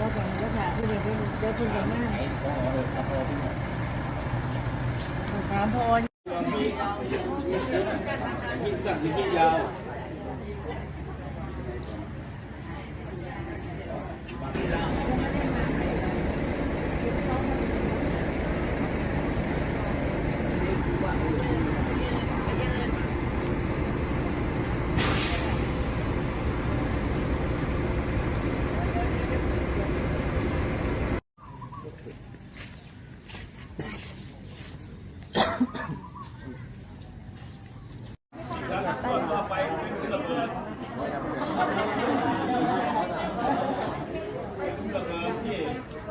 แล้วก็แล้วก็ที่เดี๋ยวเดี๋ยวคุณจะมาถามพ่อที่สั่งที่ยาว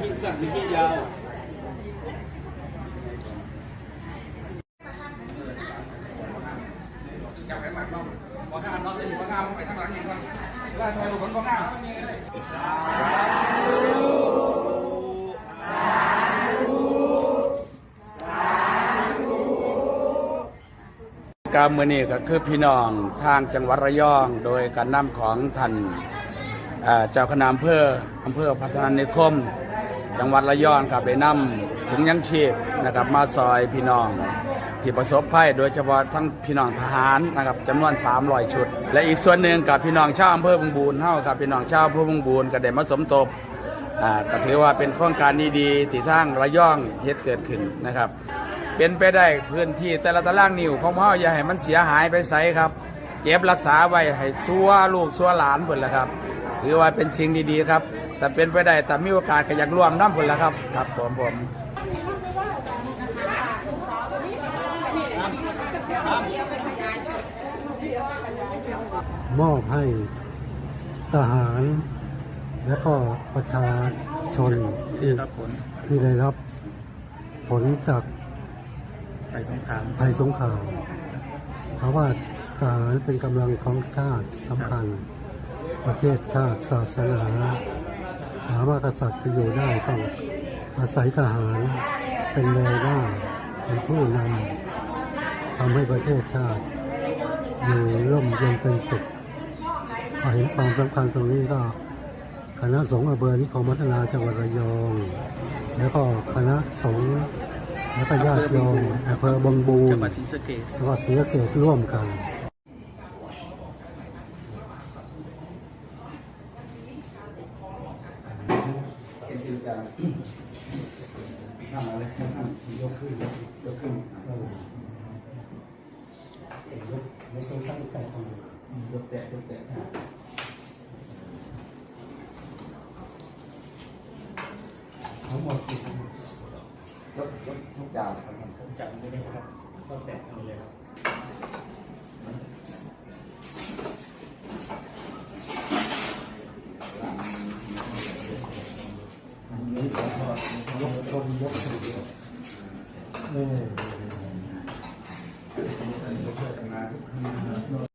ที่สั่งที่ยาวกรรมมือนี้ก็คือพี่น้องทางจังหวัดระยอง โดยการนำของท่านเอ่อเจ้าคณะอำเภออำเภอพัฒนานิคม จังหวัดระยองครับได้นำถุงยังชีพนะครับมาซอยพี่น้องที่ประสบภัยโดยเฉพาะทั้งพี่น้องทหารนะครับจำนวน 300 ชุด และอีกส่วนหนึ่งกับพี่น้องชาวอำเภอบึงบูรเฮาครับพี่น้องชาวอำเภอบึงบูรก็ได้มาสมทบอ่าก็ถือว่าเป็นโครงการดีๆที่ทางระยองเฮ็ดเกิดขึ้นนะครับ เป็นไปได้พื้นที่แต่ละตารางนิ้วของเฮาอย่าให้มันเสียหายไปไสครับเก็บรักษาไว้ให้ซัวลูกซัวหลานเพิ่นละครับ ถือว่าเป็นสิ่งดีๆครับ แต่เป็นไปได้แต่มีโอกาสก็อยากร่วมน้ำเพิ่นละครับ ครับผมผมมอบให้ทหารและก็ประชาชนที่ที่ได้รับผลจากไปสงครามภัยสงครามเพราะว่าทหารเป็นกำลังของชาติสำคัญ ประเทศชาติศาสนา สามารถกษัตริย์จะอยู่ได้ต้องอาศัยทหารเป็นแนวหน้าเป็นผู้นำทำให้ประเทศชาติอยู่ร่มเย็นเป็นสุขพอเห็นความสำคัญตรงนี้ก็คณะสงฆ์อำเภอนิคมพัฒนาจังหวัดระยอง แล้วก็คณะสงฆ์และก็ญาติโยมอำเภอบางบูนจังหวัดศรีสะเกษแล้วก็ศ รีสะเกษร่วมกันนั่งอะไรนั่งยกขึ้นยกขึ้นยกไม่ต้องตั้งใจทยกแตะยกแตะทั้งหมดยกยกทุกอย่างครับจับได้ไหมครับก็แตะเอาเลยครับ ยกคนยกถือนี่ทำงาน